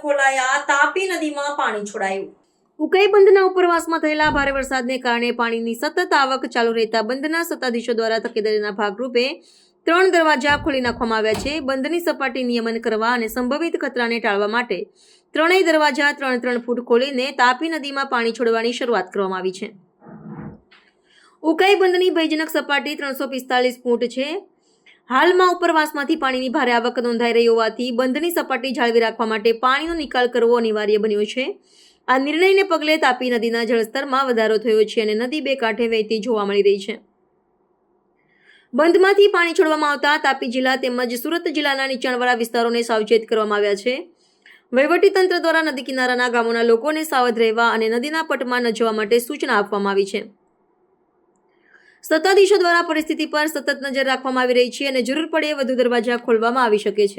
ખોલાયા, તાપી નદીમાં પાણી છોડાયું. ઉકાઈ બંધના ઉપરવાસમાં થયેલા ભારે વરસાદને કારણે પાણીની સતત આવક ચાલુ રહેતા બંધના સત્તાધીશો દ્વારા તકેદારીના ભાગરૂપે ત્રણ દરવાજા ખોલી નાખવામાં આવ્યા છે. બંધની સપાટી નિયમન કરવા અને સંભવિત ખતરાને ટાળવા માટે ત્રણેય દરવાજા ત્રણ ત્રણ ફૂટ ખોલીને તાપી નદીમાં પાણી છોડવાની શરૂઆત કરવામાં આવી છે. ઉકાઈ બંધની ભયજનક સપાટી ત્રણસો પિસ્તાલીસ ફૂટ છે. હાલમાં ઉપરવાસમાંથી પાણીની ભારે આવક નોંધાઈ રહી હોવાથી બંધની સપાટી જાળવી રાખવા માટે પાણીનો નિકાલ કરવો અનિવાર્ય બન્યો છે. આ નિર્ણયને પગલે તાપી નદીના જળસ્તરમાં વધારો થયો છે અને નદી બે કાંઠે વહેતી જોવા મળી રહી છે. બંધમાંથી પાણી છોડવામાં આવતા તાપી જિલ્લા તેમજ સુરત જિલ્લાના નીચાણવાળા વિસ્તારોને સાવચેત કરવામાં આવ્યા છે. વહીવટીતંત્ર દ્વારા નદી કિનારાના ગામોના લોકોને સાવધ રહેવા અને નદીના પટમાં ન જવા માટે સૂચના આપવામાં આવી છે. સત્તાધીશો દ્વારા પરિસ્થિતિ પર સતત નજર રાખવામાં આવી રહી છે અને જરૂર પડે વધુ દરવાજા ખોલવામાં આવી શકે છે.